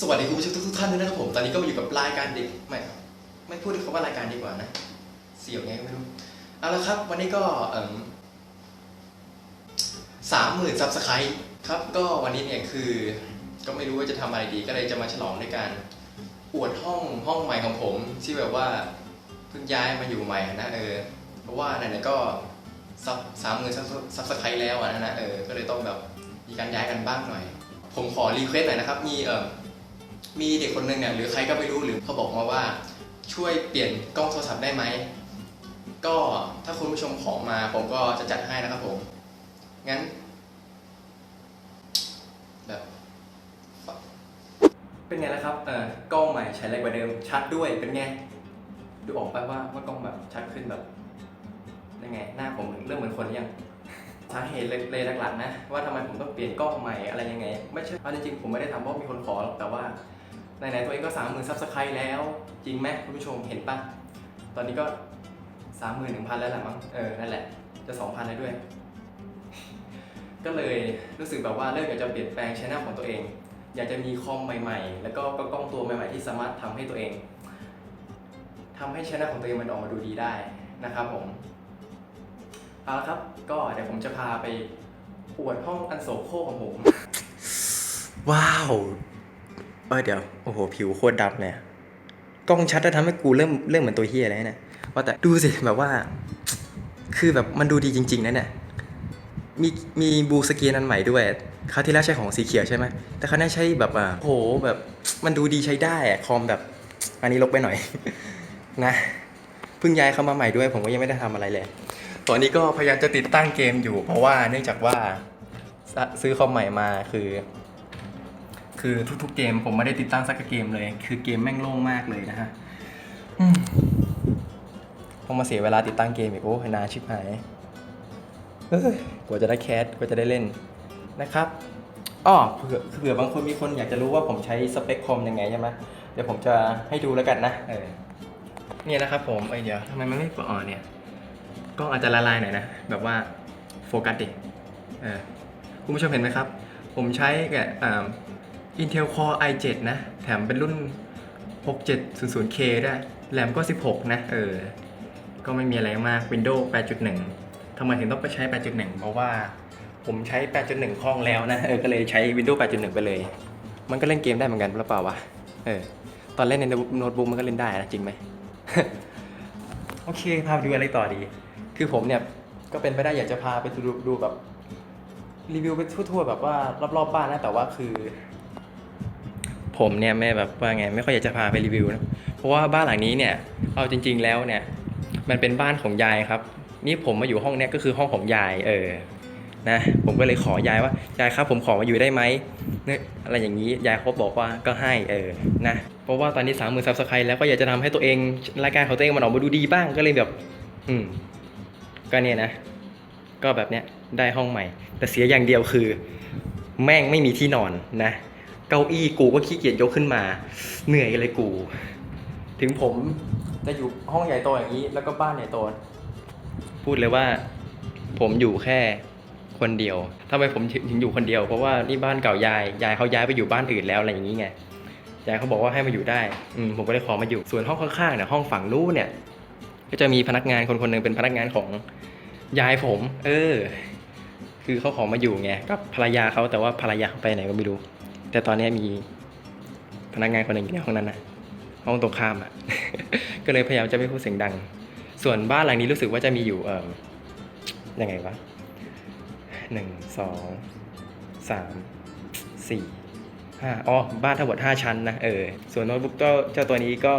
สวัสดีคุณผู้ชมทุกท่านด้วยนะครับผม ตอนนี้ก็มาอยู่กับรายการเด็กไม่ไม่พูดคำว่ารายการดีกว่านะ เสียวไงก็ไม่รู้ เอาละครับ วันนี้ก็สามหมื่นซับสไครต์ครับ ก็วันนี้เนี่ยคือ ก็ไม่รู้ว่าจะทำอะไรดี ก็เลยจะมาฉลองในการ อวดห้องห้องใหม่ของผม ที่แบบว่าเพิ่งย้ายมาอยู่ใหม่นะเออ เพราะว่าไหนๆก็ซับสามหมื่นซับสไครต์แล้วอะนะนะเออ ก็เลยต้องแบบมีการย้ายกันบ้างหน่อย ผมขอรีเควสหน่อยนะครับ มีเออ มีเด็กคนหนึ่งเนี่ยหรือใครก็ไม่รู้หรือเขาบอกมาว่าช่วยเปลี่ยนกล้องโทรศัพท์ได้ไหม ก็ถ้าคุณผู้ชมขอมาผมก็จะจัดให้นะครับผม งั้น แบบ เป็นไงนะครับเออกล้องใหม่ใช้แรงกว่าเดิม ชัดด้วยเป็นไง ดูออกไปว่าว่ากล้องแบบชัดขึ้นแบบยังไง หน้าผมเริ่มเหมือนคนหรือยัง สาเหตุเลยหลักๆนะว่าทำไมผมต้องเปลี่ยนกล้องใหม่อะไรยังไง ไม่ใช่เอาจริงๆผมไม่ได้ทำเพราะมีคนขอหรอกแต่ว่าไหนๆตัวเองก็สามหมื่นซับสไครต์แล้ว จริงไหมคุณผู้ชมเห็นปะตอนนี้ก็สามหมื่นหนึ่งพันแล้วแหละมั้งเออนั่นแหละจะสองพันแล้วด้วย ก็เลยรู้สึกแบบว่าเริ่มอยากจะเปลี่ยนแปลงช่องของตัวเอง อยากจะมีคอมใหม่ ๆ แล้วก็กล้องตัวใหม่ ๆ ที่สามารถทำให้ตัวเองทำให้ช่องของตัวเองมันออกมาดูดีได้นะครับผม เอาละครับ ก็เดี๋ยวผมจะพาไปอวดห้องอันโสโครกของผม ว้าวเออเดี๋ยว โอ้โห ผิวโคตรดำเลยอะกล้องชัดจะทำให้กูเริ่มเริ่มเหมือนตัวเฮียอะไรเนี่ยว่าแต่ดูสิแบบว่า คือแบบมันดูดีจริง ๆนะเนี่ย มีมีบูสกรีนอันใหม่ด้วยคราวที่แล้วใช้ของสีเขียวใช่ไหม แต่คราวนี้ใช้แบบอะโหแบบมันดูดีใช้ได้อะคอมแบบ อันนี้ลบไปหน่อย นะ เพิ่งย้ายเข้ามาใหม่ด้วย ผมก็ยังไม่ได้ทำอะไรเลย ตอนนี้ก็พยายามจะติดตั้งเกมอยู่ เพราะว่าเนื่องจากว่าซื้อคอมใหม่มาคือ คือทุกๆเกมผมไม่ได้ติดตั้งสักเกมเลย คือเกมแม่งโล่งมากเลยนะฮะต้องมาเสียเวลาติดตั้งเกมอีกโอ้ยนานชิบหายกว่าจะได้แคสกว่าจะได้เล่นนะครับอ้อเผื่อเผื่อบางคนมีคนอยากจะรู้ว่าผมใช้สเปคคอมยังไงใช่ไหมเดี๋ยวผมจะให้ดูแล้วกันนะเออเนี่ยนะครับผมเอ้ยเดี๋ยวทำไมมันไม่เปิดอ๋อเนี่ย กล้องอาจจะละลายหน่อยนะ แบบว่าโฟกัสดิเออคุณผู้ชมเห็นไหมครับ ผมใช้แกบอ่า Intel Core i7 นะ แถมเป็นรุ่น 6700K ด้วยแรมก็ 16 นะ เออ ก็ไม่มีอะไรมาก Windows 8.1ทำไมถึงต้องไปใช้ 8.1 เพราะว่าผมใช้ 8.1 คล่องแล้วนะ เออ ก็เลยใช้ Windows 8.1 ไปเลย มันก็เล่นเกมได้เหมือนกันหรือเปล่าวะ เออ ตอนเล่นในโน้ตบุ๊กมันก็เล่นได้นะ จริงไหม โอเค พาไปดูอะไรต่อดี คือผมเนี่ยก็เป็นไปได้อยากจะพาไปดูดูแบบรีวิวไปทั่วๆแบบว่ารอบๆบ้านนะแต่ว่าคือ ผมเนี่ยแม่แบบว่าไงไม่ค่อยอยากจะพาไปรีวิวนะเพราะว่าบ้านหลังนี้เนี่ยเอาจริง ๆ แล้วเนี่ย มันเป็นบ้านของยายครับ นี่ผมมาอยู่ห้องเนี้ยก็คือห้องของยายเออนะผมก็เลยขอยายว่ายายครับผมขอมาอยู่ได้ไหมเนี่ยอะไรอย่างนี้ยายเขาบอกว่าก็ให้เออนะเพราะว่าตอนนี้สามหมื่นซับสไครต์แล้วก็อยากจะทำให้ตัวเองรายการของตัวเองมันออกมาดูดีบ้างก็เลยแบบ อืม ก็เนี่ยนะ ก็แบบเนี้ยได้ห้องใหม่ แต่เสียอย่างเดียวคือ แม่งไม่มีที่นอนนะ เก้าอี้กูก็ขี้เกียจยกขึ้นมา เหนื่อยเลยกู ถึงผมจะอยู่ห้องใหญ่โตอย่างนี้แล้วก็บ้านใหญ่โต พูดเลยว่าผมอยู่แค่คนเดียวทำไมผมถึงอยู่คนเดียว เพราะว่านี่บ้านเก่ายาย ยายเขาย้ายไปอยู่บ้านอื่นแล้วอะไรอย่างนี้ไง ยายเขาบอกว่าให้มาอยู่ได้ อืมผมก็เลยขอมาอยู่ ส่วนห้องข้างๆเนี่ยห้องฝั่งนู้นเนี่ย ก็จะมีพนักงานคนคนหนึ่งเป็นพนักงานของยายผม เออ คือเขาขอมาอยู่ไงกับภรรยาเขาแต่ว่าภรรยาเขาไปไหนก็ไม่รู้ แต่ตอนนี้มีพนักงานคนหนึ่งอยู่ในห้องนั้นนะห้องตรงข้ามอะ ก็เลยพยายามจะไม่พูดเสียงดัง ส่วนบ้านหลังนี้รู้สึกว่าจะมีอยู่เอ่อยังไงวะหนึ่งสองสามสี่ห้าอ๋อบ้านทั้งหมดห้าชั้นนะเออส่วนโน้ตบุ๊กเจ้าเจ้าตัวนี้ก็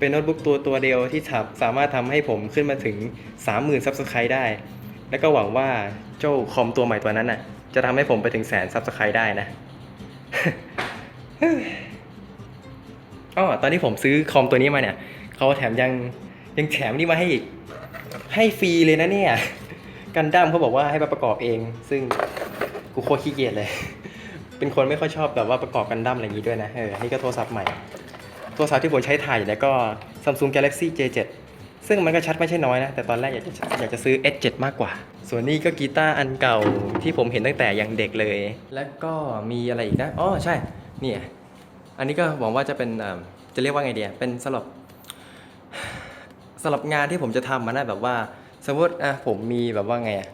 เป็นโน้ตบุ๊กตัวตัวเดียวที่สาสามารถทำให้ผมขึ้นมาถึง 30,000ซับสไครต์ได้ แล้วก็หวังว่าเจ้าคอมตัวใหม่ตัวนั้นน่ะ จะทำให้ผมไปถึงแสนซับสไครต์ได้นะอ๋อตอนที่ผมซื้อคอมตัวนี้มาเนี่ยเขาแถมยังยังแถมนี่มาให้อีก ให้ฟรีเลยนะเนี่ย กันดั้มเขาบอกว่าให้มาประกอบเอง ซึ่งกูโคตรขี้เกียจเลย เป็นคนไม่ค่อยชอบแบบว่าประกอบกันดั้มอะไรอย่างนี้ด้วยนะ เออ นี่ก็โทรศัพท์ใหม่ รศัพท์ที่ผมใช้ถ่ายอยู่เนี่ยก็ Samsung Galaxy J7 ซึ่งมันก็ชัดไม่ใช่น้อยนะ แต่ตอนแรกอยากจะอยากจะซื้อ S7 มากกว่า ส่วนนี้ก็กีตาร์อันเก่าที่ผมเห็นตั้งแต่ยังเด็กเลย แล้วก็มีอะไรอีกนะอ๋อใช่เนี่ยอันนี้ก็หวังว่าจะเป็นจะเรียกว่าไงเดียเป็นสำหรับสำหรับงานที่ผมจะทำมันนะแบบว่า สมมติอะผมมีแบบว่าไงอะ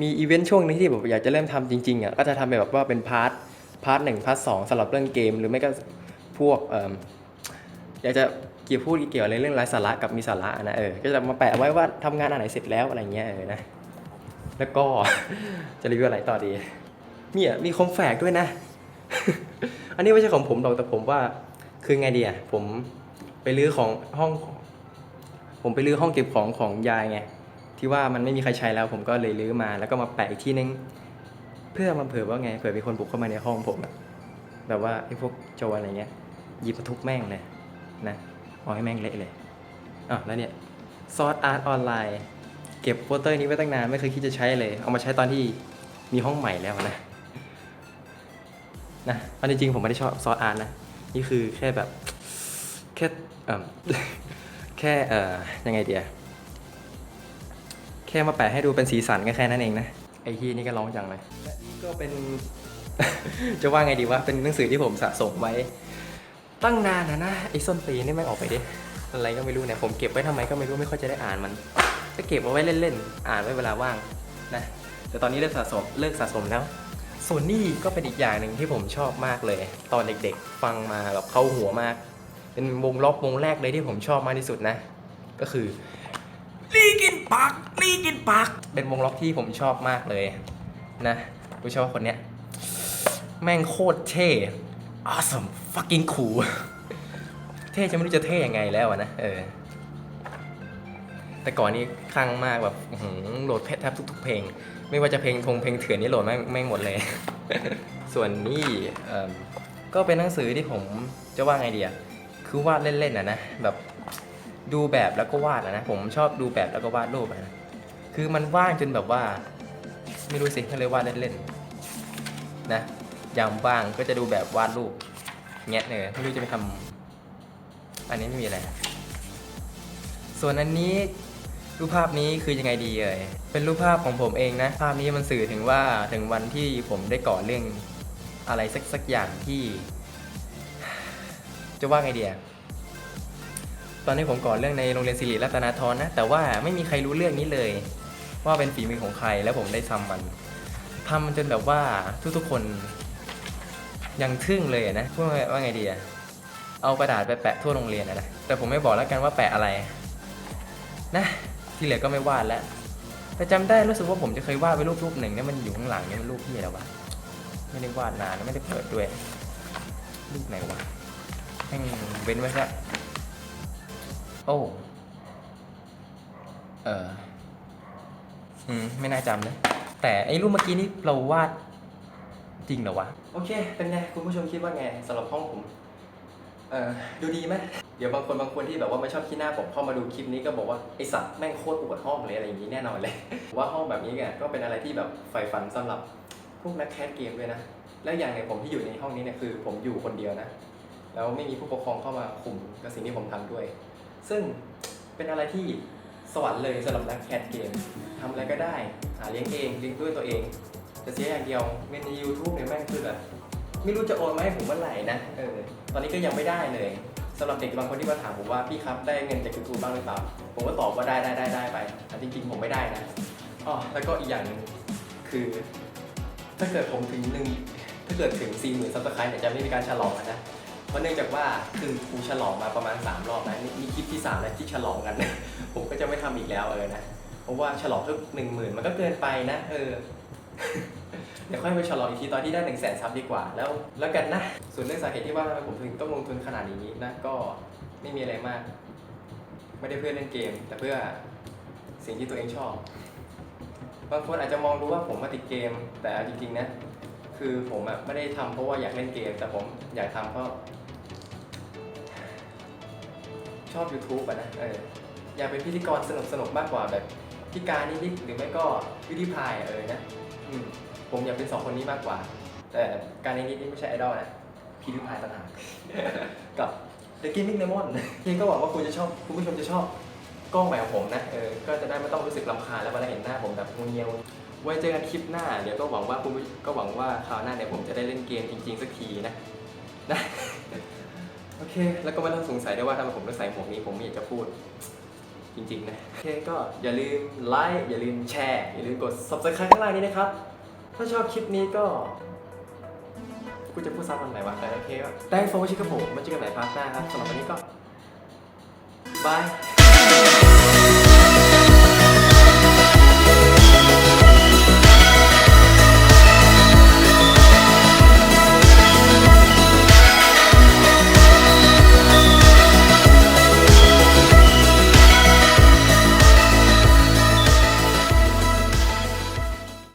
มีอีเวนต์ช่วงนี้ที่แบบอยากจะเริ่มทำจริงๆอะก็จะทำเป็นแบบว่าเป็นพาร์ทพาร์ทหนึ่งพาร์ทสองสำหรับเรื่องเกม หรือไม่ก็พวกเอยากจะเกี่ยวพูดเกี่ยวอะไรเรื่องไร้สาระกับมีสาระนะเออก็จะมาแปะไว้ว่าทำงานอันไหนเสร็จแล้วอะไรเงี้ยเออนะแล้วก็จะรีวิวอะไรต่อดีเนี่ยมีคอมแฝกด้วยนะ อันนี้ไม่ใช่ของผมหรอกแต่ผมว่า คือไงดีอะผมไปรื้อของห้อง ผมไปรื้อห้องเก็บของของยายไงที่ว่ามันไม่มีใครใช้แล้ว ผมก็เลยรื้อมา แล้วก็มาแปะอีกที่นึงเพื่อมาเผื่อว่าไงเผื่อมีคนบุกเข้ามาในห้องผมแบบว่าไอ้พวกโจรอะไรเงี้ยหยิบมาทุบแม่งเลย นะเอาให้แม่งเละเลยอะแล้วเนี่ยซอสอาร์ตออนไลน์เก็บโปสเตอร์นี้ไว้ตั้งนานไม่เคยคิดจะใช้เลย เอามาใช้ตอนที่มีห้องใหม่แล้วนะนะอันจริงๆผมไม่ได้ชอบซอสอาร์ตนะ นี่คือแค่แบบ แค่เอ่อแค่เอ่อยังไงเดียแค่มาแปะให้ดูเป็นสีสันก็แค่นั้นเองนะไอ้ที่นี่ก็ร้องจังเลยและนี่ก็เป็น จะว่าไงดีวะเป็นหนังสือที่ผมสะสมไว้ ตั้งนานนะนะไอ้ส้นตีนนี่ไม่ออกไปดิอะไรก็ไม่รู้เนี่ยผมเก็บไว้ทำไมก็ไม่รู้ไม่ค่อยจะได้อ่านมันก็เก็บเอาไว้เล่นๆอ่านไว้เวลาว่างนะแต่ตอนนี้เลิกสะสมเลิกสะสมแล้วส่วนนี่ก็เป็นอีกอย่างหนึ่งที่ผมชอบมากเลย ตอนเด็กๆ ฟังมาแบบเข้าหัวมาก เป็นวงล็อกวงแรกเลยที่ผมชอบมากที่สุดนะ ก็คือลีกินปักลีกินปักเป็นวงล็อกที่ผมชอบมากเลยนะกูชอบคนเนี้ยแม่งโคตรเท่ awesome fucking cool เท่จะไม่รู้จะเท่ยังไงแล้วนะ เออ แต่ก่อนนี้คลั่งมากแบบอื้อหือโหลดแทบทุกๆเพลง ไม่ว่าจะเพลงทงเพลงเถื่อนนี่โหลดแม่งแม่หมดเลย ส่วนนี่ก็เป็นหนังสือที่ผมจะว่าไงดีอะคือวาดเล่นๆอะนะ แบบดูแบบแล้วก็วาดอะนะ ผมชอบดูแบบแล้วก็วาดรูปนะ คือมันว่างจนแบบว่า ไม่รู้สิก็เลยวาดเล่นๆนะ ยามว่างก็จะดูแบบวาดรูปเงี้ยเนี่ยไม่รู้จะไปทำอันนี้ไม่มีอะไร ส่วนอันนี้รูปภาพนี้คือยังไงดีเอ่ยเป็นรูปภาพของผมเองนะ ภาพนี้มันสื่อถึงว่าถึงวันที่ผมได้ก่อเรื่องอะไรสักสักอย่างที่ จะว่าไงเดีอะตอนนี้ผมก่อเรื่องในโรงเรียนศิริรัตนาธรนะ แต่ว่าไม่มีใครรู้เรื่องนี้เลย ว่าเป็นฝีมือของใครแล้วผมได้ทำมันทำมันจนแบบว่าทุกๆคน ยังทึ่งเลยนะพูดว่าไงดีอะเอากระดาษไปแปะทั่วโรงเรียนนะแต่ผมไม่บอกแล้วกันว่าแปะอะไร นะที่เหลือก็ไม่วาดแล้วแต่จำได้รู้สึกว่าผมจะเคยวาดไปรูปรูปหนึ่งเนี่ยมันอยู่ข้างหลังเนี่ยมันรูปที่อะไรวะไม่ได้วาดนานแล้วไม่ได้เปิดด้วยรูปไหนวะแม่งเว้นไว้ซะโอ้เอออืมไม่น่าจำเลยแต่ไอ้รูปเมื่อกี้นี้เราวาด จริงเหรอวะ โอเค เป็นไง คุณผู้ชมคิดว่าไงสำหรับห้องผม เออดูดีไหมเดี๋ยวบางคนบางคนที่แบบว่าไม่ชอบขี้หน้าผมเข้ามาดูคลิปนี้ก็บอกว่า ไอสัตว์แม่งโคตรอวดห้องเลยอะไรอย่างนี้แน่นอนเลย ว่าห้องแบบนี้เนี่ยก็เป็นอะไรที่แบบใฝ่ฝันสำหรับพวกนักแคสเกมด้วยนะ แล้วอย่างเนี่ยผมที่อยู่ในห้องนี้เนี่ยคือ ผมอยู่คนเดียวนะ แล้วไม่มีผู้ปกครองเข้ามาคุมกับสิ่งที่ผมทำด้วย ซึ่งเป็นอะไรที่สวรรค์เลยสำหรับนักแคสเกมทำอะไรก็ได้หาเลี้ยงเองเลี้ยงด้วยตัวเอง แต่เสียอย่างเดียวเงินใน YouTube เนี่ยแม่งคือแบบไม่รู้จะโอนมาให้ผมเมื่อไหร่นะเออตอนนี้ก็ยังไม่ได้เลยสำหรับเด็กบางคนที่มาถามผมว่าพี่ครับได้เงินจากยูทูบบ้างหรือเปล่าผมก็ตอบว่าได้ได้ได้ได้ไปแต่จริงๆผมไม่ได้นะอ๋อแล้วก็อีกอย่างหนึ่งคือ ถ้าเกิดผมถึงหนึ่งถ้าเกิดถึง4ี่หมื่นซับสไครต์เนี่ยจะไม่มีการฉลองนะเพราะเนื่องจากว่าคือกูฉลองมาประมาณ 3 รอบนะนี่นี่คลิปที่ 3 แล้วที่ฉลองกัน ผมก็จะไม่ทำอีกแล้วเออนะเพราะว่าฉลองทุกหนึ่งหมื่นมันก็เกินไปนะเออ เดี๋ยวค่อยไปฉลองอีกทีตอนที่ได้หนึ่งแสนซับดีกว่า แล้วแล้วกันนะ ส่วนเรื่องสาเหตุที่ว่าทำไมผมถึงต้องลงทุนขนาดนี้นะก็ไม่มีอะไรมาก ไม่ได้เพื่อเล่นเกม แต่เพื่อสิ่งที่ตัวเองชอบ บางคนอาจจะมองดูว่าผมมาติดเกม แต่จริงๆนะคือผมอะไม่ได้ทำเพราะว่าอยากเล่นเกม แต่ผมอยากทำเพราะชอบ YouTube อะนะเอออยากเป็นพิธีกรสนุกๆมากกว่าแบบพิการนิดๆหรือไม่ก็วิธีพายเออนะ ผมอยากเป็นสองคนนี้มากกว่า แต่การในนี่ไม่ใช่ไอดอลนะพิธีพายต่างหากกับ The Gaming Lemon ที่ก็หวังว่าคุณจะชอบคุณผู้ชมจะชอบกล้องแบบผมนะเออก็จะได้ไม่ต้องรู้สึกลำคาญแล้วเวลาเห็นหน้าผมแบบงูเงียวไว้เจอกันคลิปหน้าเดี๋ยวก็หวังว่าคุณก็หวังว่าคราวหน้าเนี่ยผมจะได้เล่นเกมจริง ๆ สักทีนะนะโอเค แล้วก็ไม่ต้องสงสัยด้วยว่าทำไมผมต้องใส่หมวกนี้ผมไม่อยากจะพูดจริงๆนะโอเคก็อย่าลืมไลค์อย่าลืมแชร์ อย่าลืมกด subscribe ข้างล่างนี้นะครับ ถ้าชอบคลิปนี้ก็กูจะพูดซ้ำวันไหนวะแต่โอเคก็ thanks for watching ครับผมมาเจอกันใหม่พาร์ทหน้าครับสำหรับวันนี้ก็บาย